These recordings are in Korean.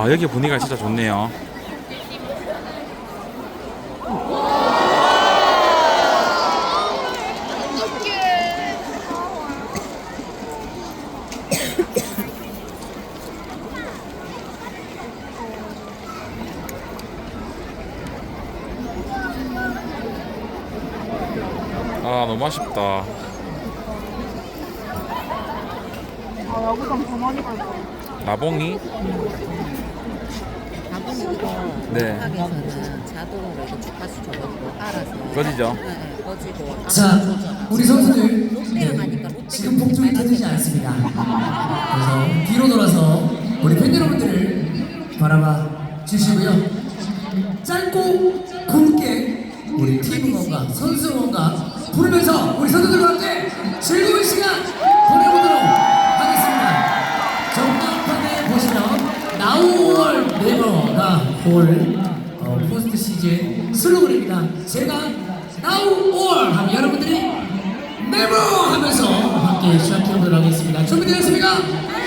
아, 여기 분위기가 진짜 좋네요 아 너무 아쉽다 아, 야구장 더 많이 갈 나봉이? 응. 네. 한국에서는 자동으로 주파수 저거 알아서. 꺼지죠? 네, 꺼지고. 자, 우리 선수들. 네, 지금 폭풍이 터지지 않습니다. 그래서 뒤로 돌아서 우리 팬 여러분들을 바라봐 주시고요. 짧고 굵게 우리 팀 응원과 선수 응원과 부르면서 우리 선수들과 함께 즐거운 시간 올 어, 포스트 시즌 슬로건입니다. 제가 Now or 하면 여러분들이 Never 하면서 함께 시작해보도록 하겠습니다. 준비되셨습니까?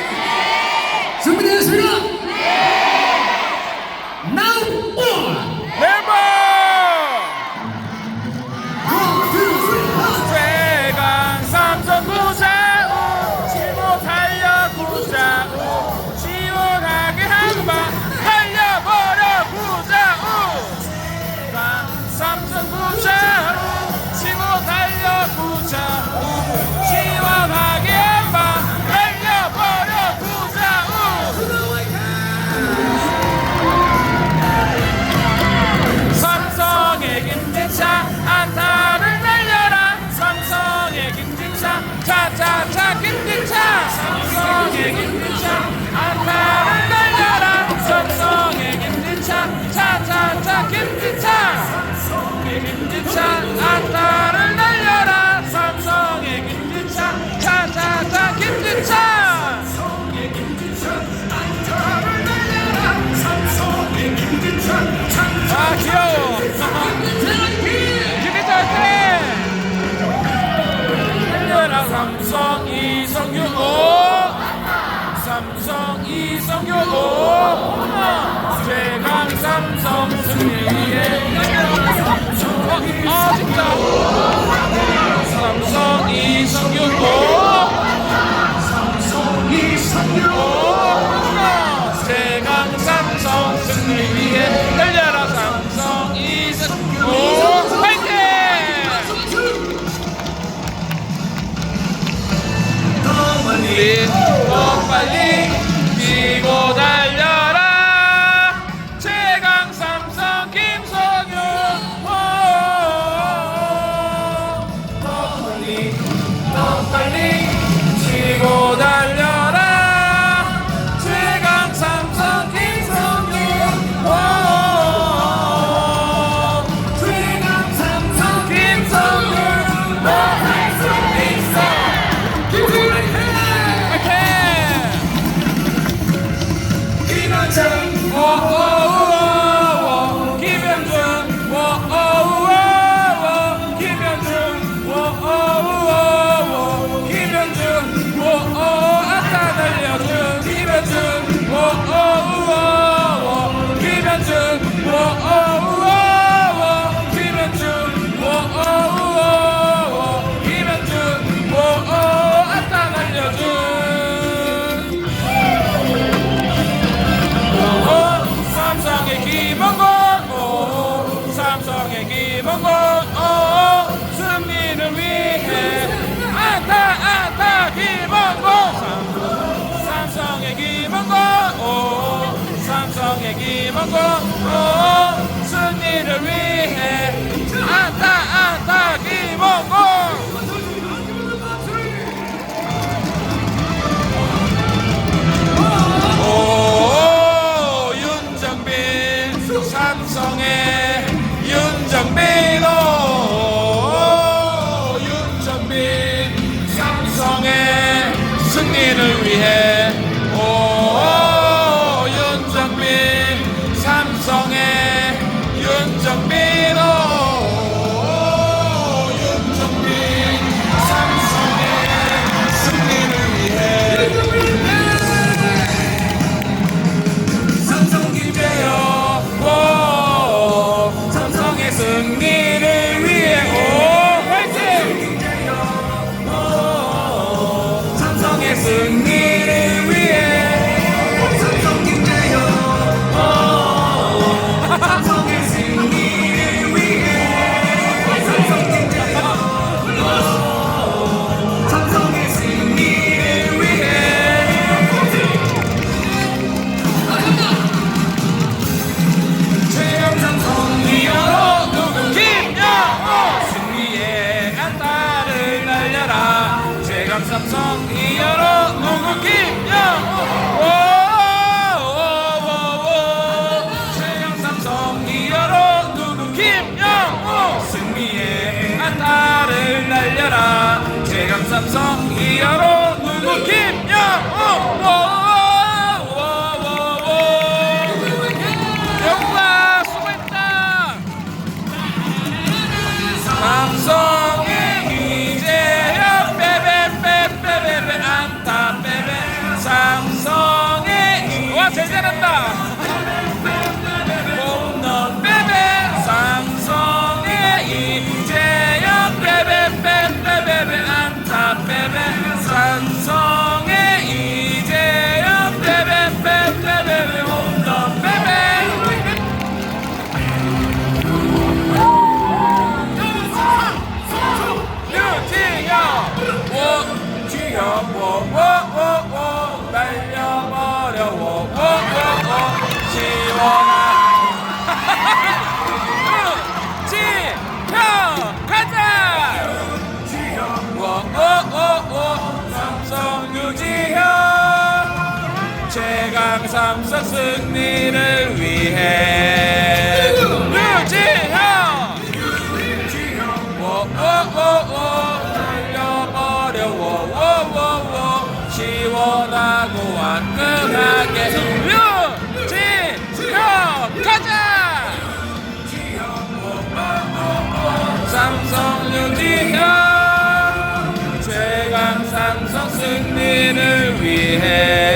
항상 승리를 위해. 류지형! 오오오오 달려버려. 오오오오 시원하고 화끈하게. 류지형 가자! 삼성 류지형. 최강 삼성 승리를 위해.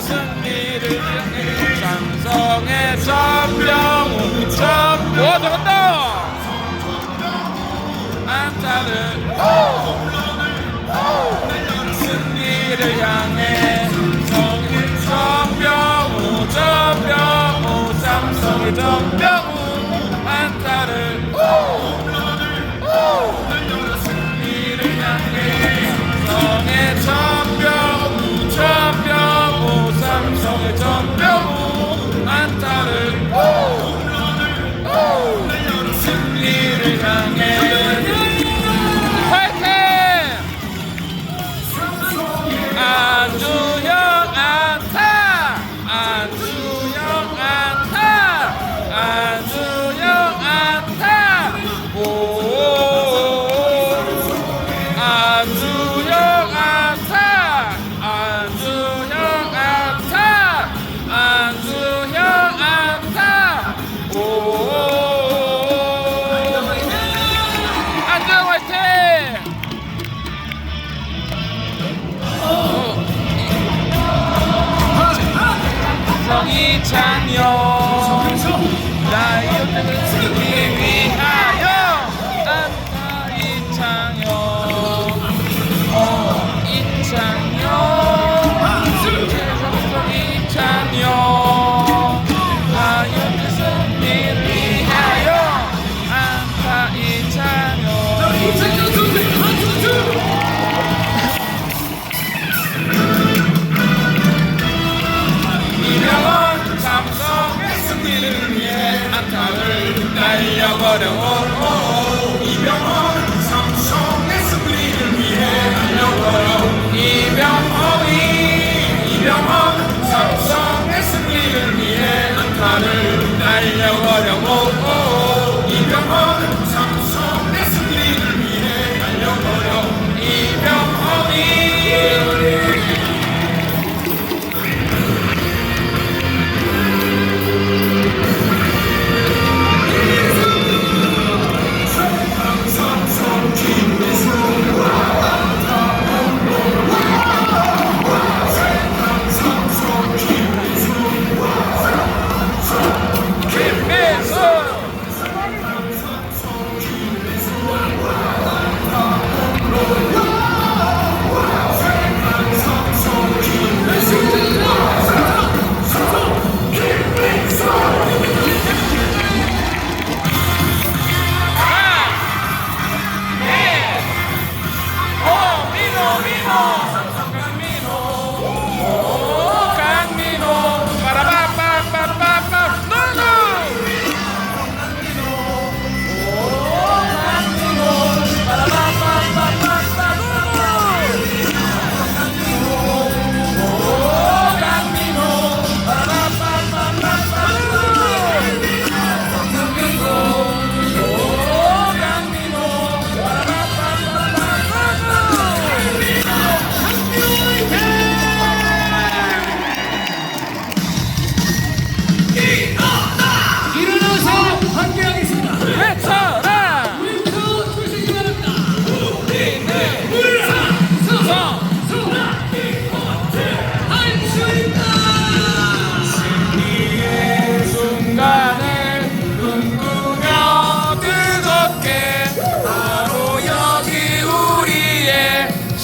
승리를 찬성의 전병우 전병우 적었다! 안타를 승리를 향해 성인 전병우 전병우 삼성의 전병우. 안타를 승리를 향해 성의 전 Yeah. 이창용 나의 옆에 스키기 위. 어려워 이병헌 삼성의 승리를 위해 달려와요. 이병헌이 이병헌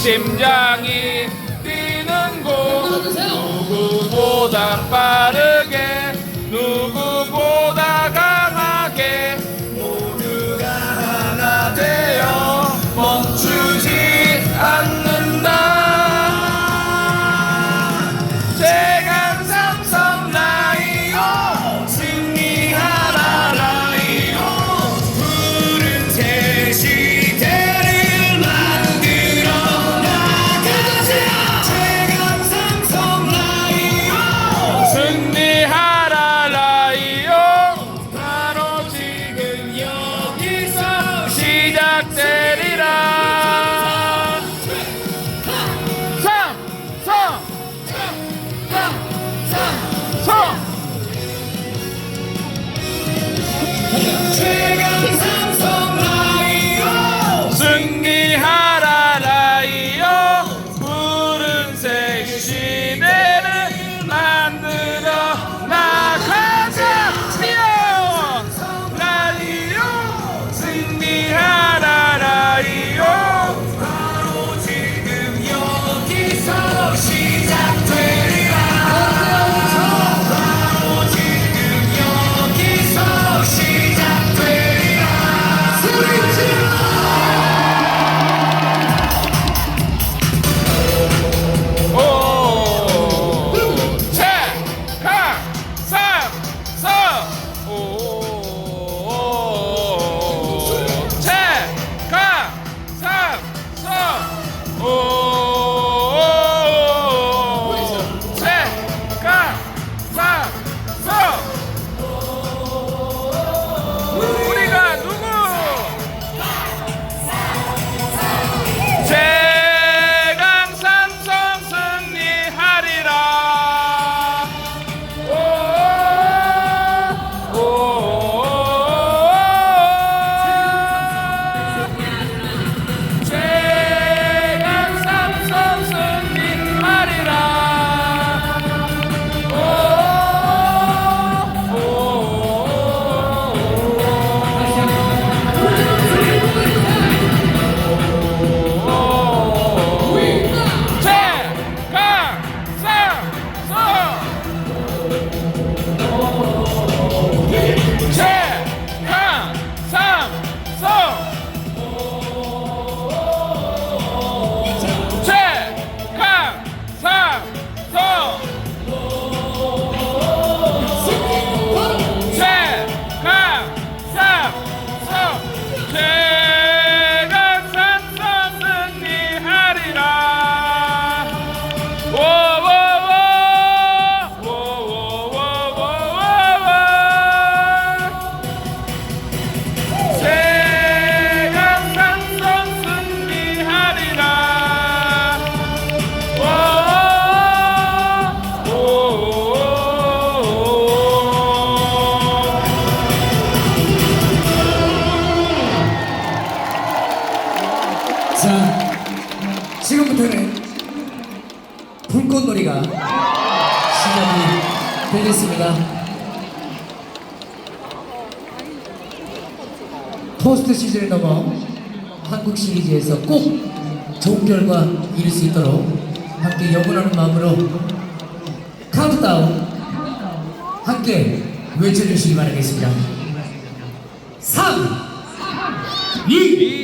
심장이 뛰는 곳. 어, 어, 어, 누구보다 빠른 시즌을 넘어 한국 시리즈에서 꼭 좋은 결과 이룰 수 있도록 함께 영원하는 마음으로 카운트다운 함께 외쳐주시기 바라겠습니다. 3, 2, 2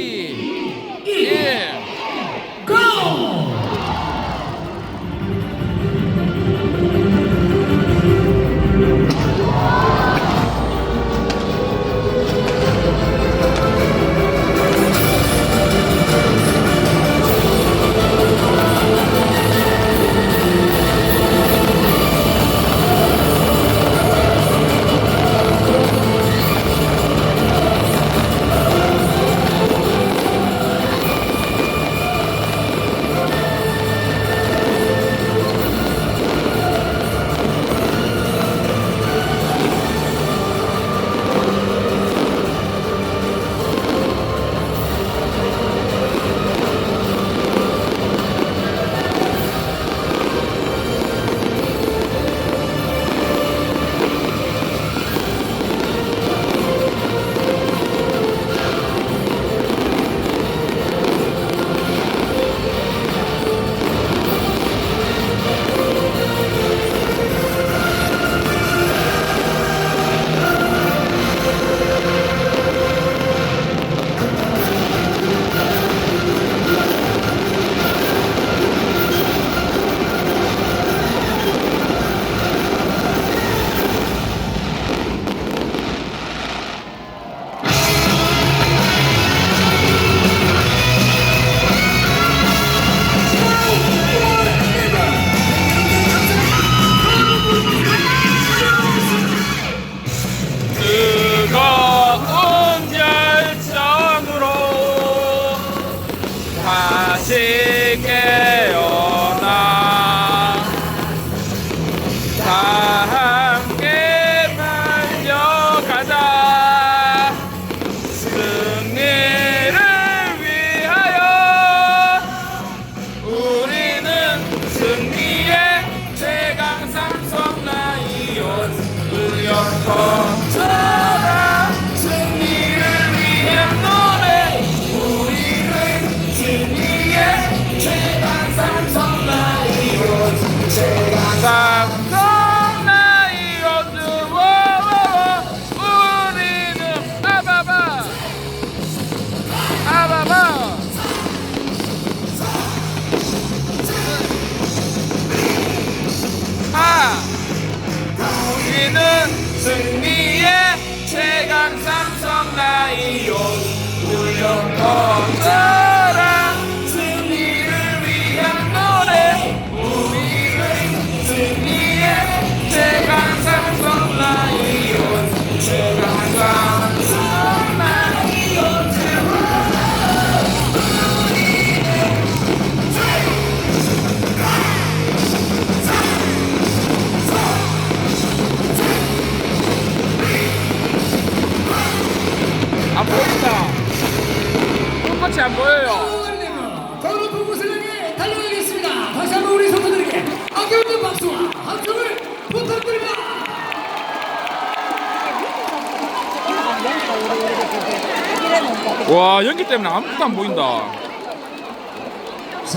때문에 아무것도 안 보인다.